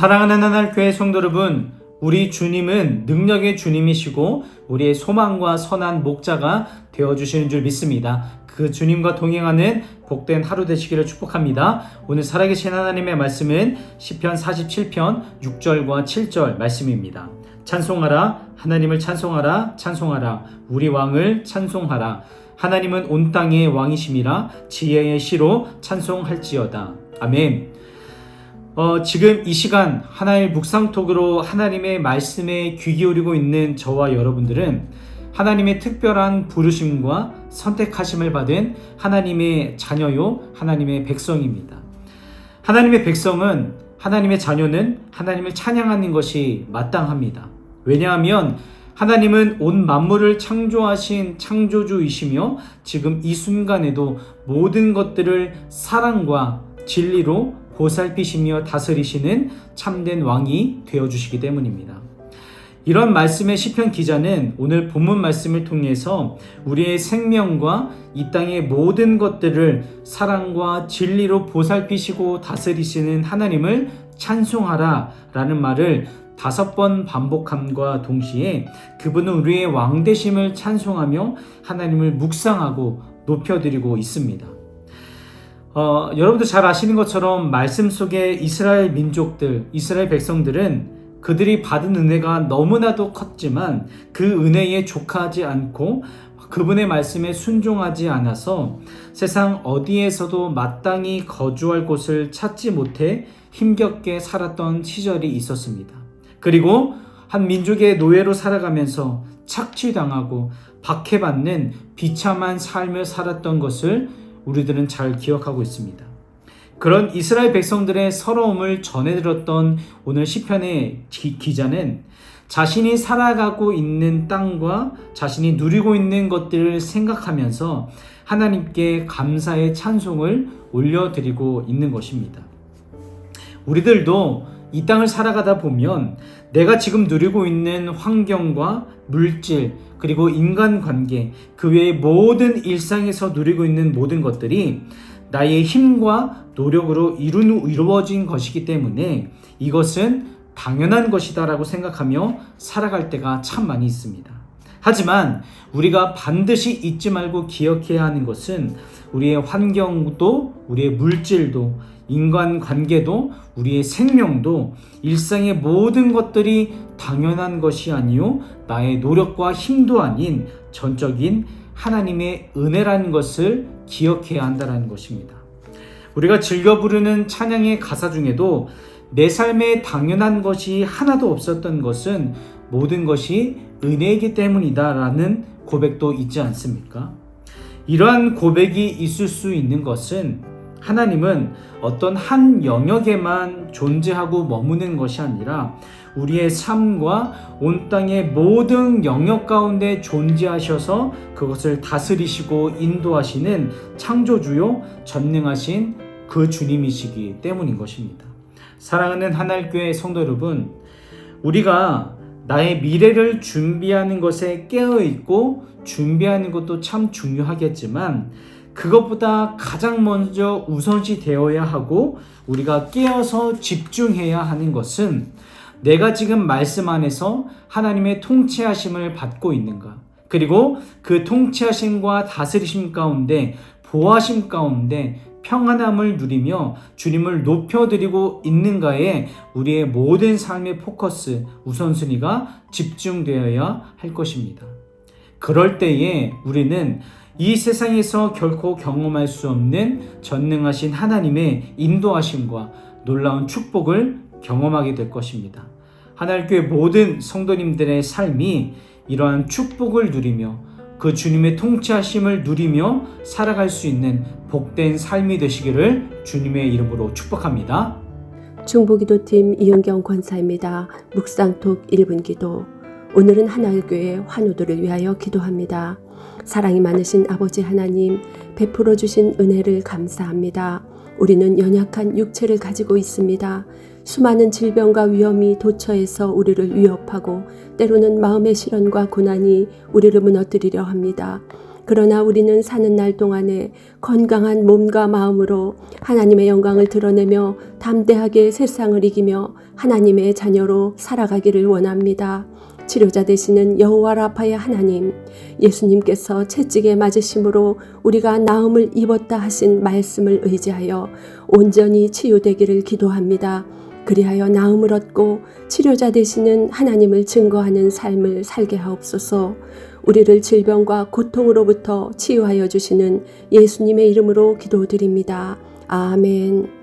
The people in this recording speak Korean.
사랑하는 하나님 교회 성도 여러분, 우리 주님은 능력의 주님이시고 우리의 소망과 선한 목자가 되어 주시는 줄 믿습니다. 그 주님과 동행하는 복된 하루 되시기를 축복합니다. 오늘 살아계신 하나님의 말씀은 시편 47편 6절과 7절 말씀입니다. 찬송하라 하나님을 찬송하라 찬송하라 우리 왕을 찬송하라 하나님은 온 땅의 왕이심이라 지혜의 시로 찬송할지어다. 아멘. 어, 지금 이 시간 하나의 묵상톡으로 하나님의 말씀에 귀 기울이고 있는 저와 여러분들은 하나님의 특별한 부르심과 선택하심을 받은 하나님의 자녀요, 하나님의 백성입니다. 하나님의 백성은 하나님의 자녀는 하나님을 찬양하는 것이 마땅합니다. 왜냐하면 하나님은 온 만물을 창조하신 창조주이시며 지금 이 순간에도 모든 것들을 사랑과 진리로 보살피시며 다스리시는 참된 왕이 되어 주시기 때문입니다. 이런 말씀의 시편 기자는 오늘 본문 말씀을 통해서 우리의 생명과 이 땅의 모든 것들을 사랑과 진리로 보살피시고 다스리시는 하나님을 찬송하라 라는 말을 다섯 번 반복함과 동시에 그분은 우리의 왕되심을 찬송하며 하나님을 묵상하고 높여드리고 있습니다. 어, 여러분도 잘 아시는 것처럼 말씀 속에 이스라엘 민족들, 이스라엘 백성들은 그들이 받은 은혜가 너무나도 컸지만 그 은혜에 족하지 않고 그분의 말씀에 순종하지 않아서 세상 어디에서도 마땅히 거주할 곳을 찾지 못해 힘겹게 살았던 시절이 있었습니다. 그리고 한 민족의 노예로 살아가면서 착취당하고 박해받는 비참한 삶을 살았던 것을 우리들은 잘 기억하고 있습니다. 그런 이스라엘 백성들의 서러움을 전해들었던 오늘 시편의 기자는 자신이 살아가고 있는 땅과 자신이 누리고 있는 것들을 생각하면서 하나님께 감사의 찬송을 올려드리고 있는 것입니다. 우리들도 이 땅을 살아가다 보면 내가 지금 누리고 있는 환경과 물질, 그리고 인간관계, 그 외의 모든 일상에서 누리고 있는 모든 것들이 나의 힘과 노력으로 이루어진 것이기 때문에 이것은 당연한 것이다라고 생각하며 살아갈 때가 참 많이 있습니다. 하지만 우리가 반드시 잊지 말고 기억해야 하는 것은 우리의 환경도, 우리의 물질도, 인간 관계도, 우리의 생명도, 일상의 모든 것들이 당연한 것이 아니요, 나의 노력과 힘도 아닌 전적인 하나님의 은혜라는 것을 기억해야 한다는 것입니다. 우리가 즐겨 부르는 찬양의 가사 중에도 내 삶에 당연한 것이 하나도 없었던 것은 모든 것이 은혜이기 때문이다 라는 고백도 있지 않습니까? 이러한 고백이 있을 수 있는 것은 하나님은 어떤 한 영역에만 존재하고 머무는 것이 아니라 우리의 삶과 온 땅의 모든 영역 가운데 존재하셔서 그것을 다스리시고 인도하시는 창조주요 전능하신 그 주님이시기 때문인 것입니다. 사랑하는 하늘교회 성도 여러분, 우리가 나의 미래를 준비하는 것에 깨어 있고 준비하는 것도 참 중요하겠지만 그것보다 가장 먼저 우선시 되어야 하고 우리가 깨어서 집중해야 하는 것은 내가 지금 말씀 안에서 하나님의 통치하심을 받고 있는가? 그리고 그 통치하심과 다스리심 가운데 보하심 가운데 평안함을 누리며 주님을 높여드리고 있는가에 우리의 모든 삶의 포커스, 우선순위가 집중되어야 할 것입니다. 그럴 때에 우리는 이 세상에서 결코 경험할 수 없는 전능하신 하나님의 인도하심과 놀라운 축복을 경험하게 될 것입니다. 하나님교회 모든 성도님들의 삶이 이러한 축복을 누리며 그 주님의 통치하심을 누리며 살아갈 수 있는 복된 삶이 되시기를 주님의 이름으로 축복합니다. 중보기도팀 이은경 권사입니다. 묵상톡 1분 기도. 오늘은 하나교회 환우들을 위하여 기도합니다. 사랑이 많으신 아버지 하나님, 베풀어 주신 은혜를 감사합니다. 우리는 연약한 육체를 가지고 있습니다. 수많은 질병과 위험이 도처에서 우리를 위협하고 때로는 마음의 시련과 고난이 우리를 무너뜨리려 합니다. 그러나 우리는 사는 날 동안에 건강한 몸과 마음으로 하나님의 영광을 드러내며 담대하게 세상을 이기며 하나님의 자녀로 살아가기를 원합니다. 치료자 되시는 여호와 라파의 하나님, 예수님께서 채찍에 맞으심으로 우리가 나음을 입었다 하신 말씀을 의지하여 온전히 치유되기를 기도합니다. 그리하여 나음을 얻고 치료자 되시는 하나님을 증거하는 삶을 살게 하옵소서. 우리를 질병과 고통으로부터 치유하여 주시는 예수님의 이름으로 기도드립니다. 아멘.